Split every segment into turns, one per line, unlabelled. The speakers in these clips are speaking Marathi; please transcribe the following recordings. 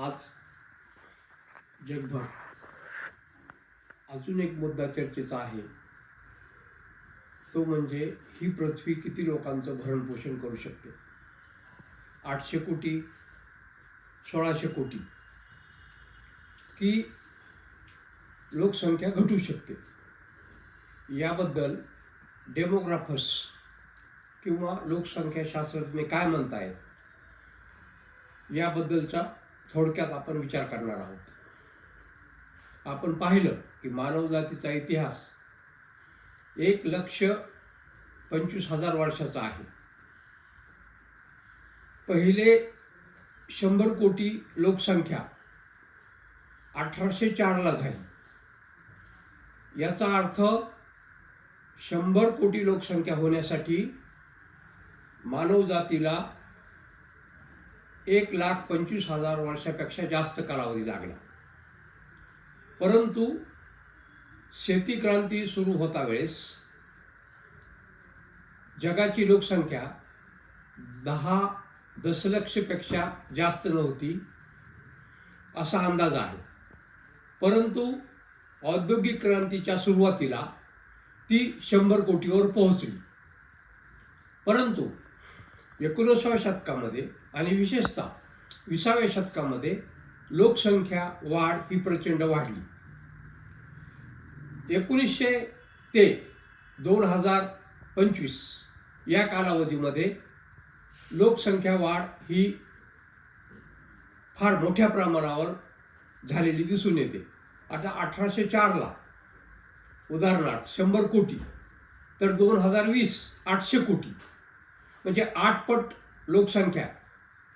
आज जगभर अजून एक मुद्दा चर्चेचा आहे. तो म्हणजे ही पृथ्वी किती लोकांचं भरणपोषण करू शकते? आठशे कोटी सोळाशे कोटी की लोकसंख्या घटू शकते. याबद्दल डेमोग्राफर्स किंवा लोकसंख्या शास्त्रज्ञ काय म्हणतायत? याबद्दलचा थोडक्यात आपण विचार करणार आहोत. आपण पाहिलं की मानवजातीचा इतिहास एक लक्ष पंचवीस हजार वर्षाचा आहे. पहिले शंभर कोटी लोकसंख्या अठराशे चारला झाली. याचा अर्थ शंभर कोटी लोकसंख्या होण्यासाठी मानवजातीला एक लाख पंचवीस हजार वर्षापेक्षा जास्त कालावधी लागला. परंतु शेती क्रांती सुरू होता वेळेस जगाची लोकसंख्या दहा दशलक्षपेक्षा जास्त नव्हती असा अंदाज आहे. परंतु औद्योगिक क्रांतीच्या सुरुवातीला ती शंभर कोटीवर पोहोचली. परंतु एकोणीसाव्या शतकामध्ये आणि विशेषतः विसाव्या शतकामध्ये लोकसंख्या वाढ ही प्रचंड वाढली. एकोणीसशे ते दोन हजार पंचवीस या कालावधीमध्ये लोकसंख्या वाढ ही फार मोठ्या प्रमाणावर झालेली दिसून येते. आता अठराशे चारला उदाहरणार्थ शंभर कोटी तर दोन हजार वीस आठशे कोटी. म्हणजे आठपट लोकसंख्या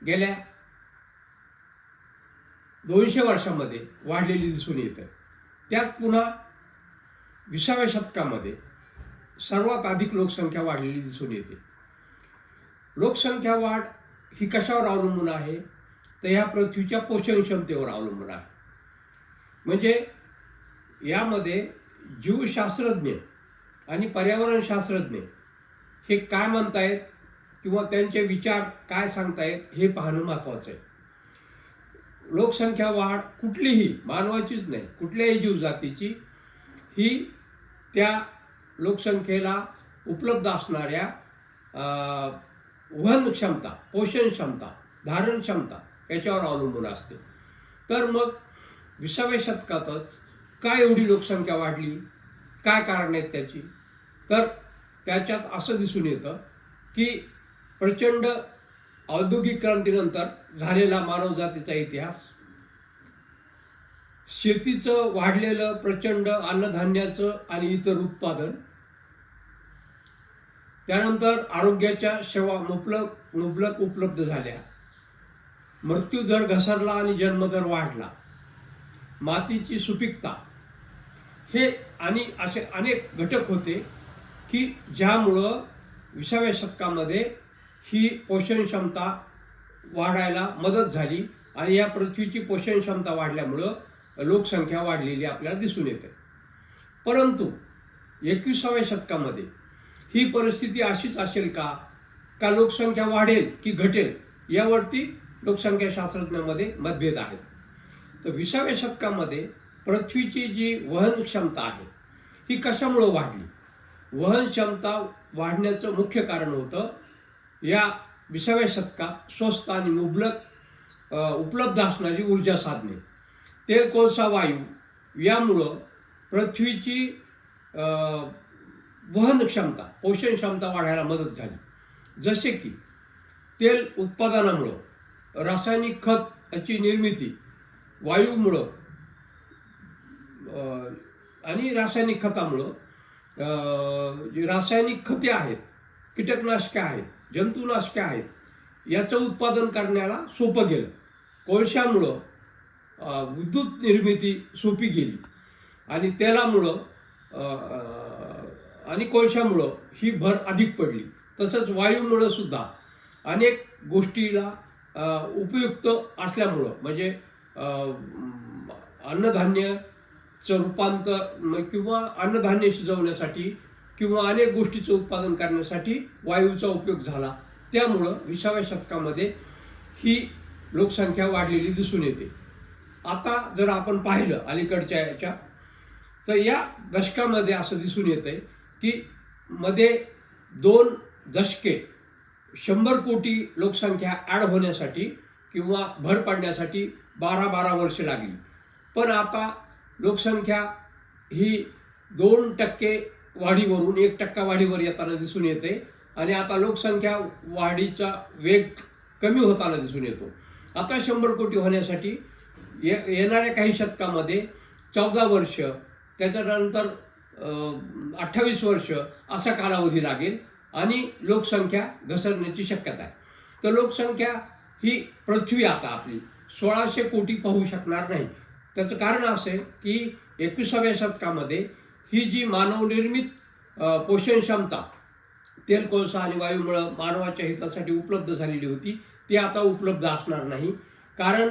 गेल्या दोनशे वर्षामध्ये वाढलेली दिसून येते. त्यात पुन्हा विसाव्या शतकामध्ये सर्वात अधिक लोकसंख्या वाढलेली दिसून येते. लोकसंख्या वाढ ही कशावर अवलंबून आहे? तर ह्या पृथ्वीच्या पोषण क्षमतेवर अवलंबून आहे. म्हणजे यामध्ये जीवशास्त्रज्ञ आणि पर्यावरणशास्त्रज्ञ हे काय म्हणतायत? किंवा त्यांचे विचार काय सांगतायत हे पाहणं महत्त्वाचं आहे. लोकसंख्या वाढ कुठलीही मानवाचीच नाही कुठल्याही जीवजातीची ही त्या लोकसंख्येला उपलब्ध असणाऱ्या वहन क्षमता पोषण क्षमता धारण क्षमता याच्यावर अवलंबून असते. तर मग विसाव्या शतकातच काय एवढी लोकसंख्या वाढली? काय कारण आहेत त्याची? तर त्याच्यात असं दिसून येतं की प्रचंड औद्योगिक क्रांतीनंतर झालेला मानवजातीचा इतिहास. शेतीचं वाढलेलं प्रचंड अन्नधान्याचं आणि इतर उत्पादन. त्यानंतर आरोग्याच्या सेवा मुबलक मुबलक उपलब्ध झाल्या. मृत्यूदर घसरला आणि जन्मदर वाढला. मातीची सुपीकता. हे आणि असे अनेक घटक होते की ज्यामुळं विसाव्या शतकामध्ये ही पोषण क्षमता वाढायला मदत झाली आणि या पृथ्वीची पोषण क्षमता वाढल्यामुळं लोकसंख्या वाढलेली आपल्याला दिसून येते. परंतु एकविसाव्या शतकामध्ये ही परिस्थिती अशीच असेल का? का लोकसंख्या वाढेल की घटेल? यावरती लोकसंख्या शास्त्रज्ञामध्ये मतभेद आहेत. तर विसाव्या शतकामध्ये पृथ्वीची जी वहन क्षमता आहे ही कशामुळं वाढली? वहन क्षमता वाढण्याचं मुख्य कारण होतं या विसाव्या शतकात स्वस्त आणि मुबलक उपलब्ध असणारी ऊर्जा साधने. तेल कोळसा वायू यामुळं पृथ्वीची वहन क्षमता पोषण क्षमता वाढायला मदत झाली. जसे की तेल उत्पादनामुळं रासायनिक खताची निर्मिती वायूमुळं आणि रासायनिक खतामुळं रासायनिक खते आहेत कीटकनाशके आहेत जंतुनाशके आहेत? याचं उत्पादन करण्याला सोपं गेलं. कोळशामुळं विद्युत निर्मिती सोपी गेली. आणि तेलामुळं आणि कोळशामुळं ही भर अधिक पडली. तसंच वायूमुळं सुद्धा अनेक गोष्टीला उपयुक्त असल्यामुळं म्हणजे अन्नधान्यचं अन्नधान्याचं रूपांतर किंवा अन्नधान्य शिजवण्यासाठी किंवा अनेक गोष्टीचं उत्पादन करण्यासाठी वायूचा उपयोग झाला. त्यामुळं विसाव्या शतकामध्ये ही लोकसंख्या वाढलेली दिसून येते. आता जर आपण पाहिलं अलीकडच्या याच्या तर या दशकामध्ये असं दिसून येत आहे की मध्ये दोन दशके शंभर कोटी लोकसंख्या ॲड होण्यासाठी किंवा भर पाडण्यासाठी बारा बारा वर्षे लागली. पण आता लोकसंख्या ही दोन टक्के वाढीवरून एक टक्का वाढीवर येताना दिसून येते. आणि आता लोकसंख्या वाढीचा वेग कमी होताना दिसून येतो. आता शंभर कोटी होण्यासाठी ये येणाऱ्या काही शतकामध्ये चौदा वर्ष त्याच्यानंतर अठ्ठावीस वर्ष असा कालावधी लागेल आणि लोकसंख्या घसरण्याची शक्यता आहे. तर लोकसंख्या ही पृथ्वी आता आपली सोळाशे कोटी पाहू शकणार नाही. त्याचं कारण असं आहे की एकविसाव्या शतकामध्ये ही जी मानवनिर्मित पोषण क्षमता तेल कोळसा आणि वायूमुळं मानवाच्या हितासाठी उपलब्ध झालेली होती ती आता उपलब्ध असणार नाही. कारण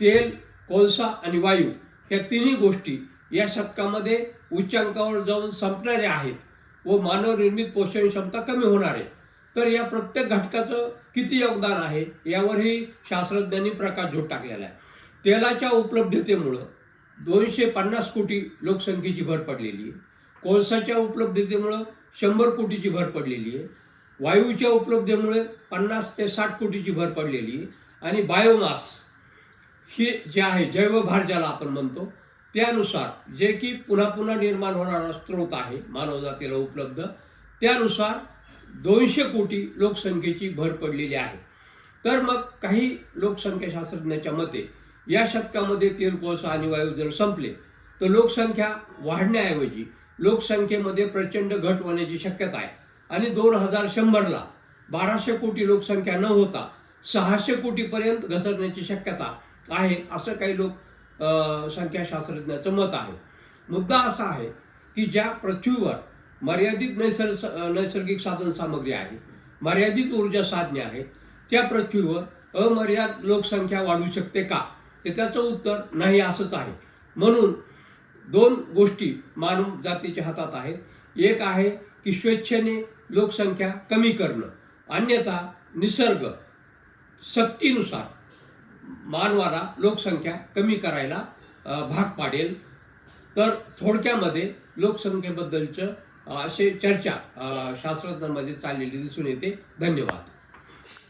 तेल कोळसा आणि वायू या तिन्ही गोष्टी या शतकामध्ये उच्चांकावर जाऊन संपणाऱ्या आहेत व मानवनिर्मित पोषण क्षमता कमी होणार आहे. तर या प्रत्येक घटकाचं किती योगदान आहे यावरही शास्त्रज्ञांनी प्रकाश प्रकाशझोत टाकलेला आहे. तेलाच्या उपलब्धतेमुळं दोनशे पन्नास कोटी लोकसंख्येची भर पडलेली आहे. कोळसाच्या उपलब्धतेमुळं शंभर कोटीची भर पडलेली आहे. वायूच्या उपलब्धतेमुळे पन्नास ते साठ कोटीची भर पडलेली आहे. आणि बायोमास हे जे आहे जैवभार ज्याला आपण म्हणतो त्यानुसार जे की पुन्हा पुन्हा निर्माण होणारा स्रोत आहे मानवजातीला उपलब्ध त्यानुसार दोनशे कोटी लोकसंख्येची भर पडलेली आहे. तर मग काही लोकसंख्याशास्त्रज्ञाच्या मते या शतकामध्ये तेल कोळसा आणि वायू जर संपले तर लोकसंख्या वाढण्याऐवजी लोकसंख्येमध्ये प्रचंड घट होण्याची शक्यता आहे. आणि दोन हजार शंभरला बाराशे कोटी लोकसंख्या न होता सहाशे कोटीपर्यंत घसरण्याची शक्यता आहे असं काही लोक संख्याशास्त्रज्ञाचं मत आहे. मुद्दा असा आहे की ज्या पृथ्वीवर मर्यादित नैसर्ग नैसर्गिक साधन सामग्री आहे मर्यादित ऊर्जा साधने आहेत त्या पृथ्वीवर अमर्याद लोकसंख्या वाढू शकते का? तर त्याचं उत्तर नाही असंच आहे. म्हणून दोन गोष्टी मानव जातीच्या हातात आहेत. एक आहे की स्वेच्छेने लोकसंख्या कमी करणं. अन्यथा निसर्ग सक्तीनुसार मानवाला लोकसंख्या कमी करायला भाग पाडेल. तर थोडक्यामध्ये लोकसंख्येबद्दलचं असे चर्चा शास्त्रज्ञांमध्ये चाललेली दिसून येते. धन्यवाद.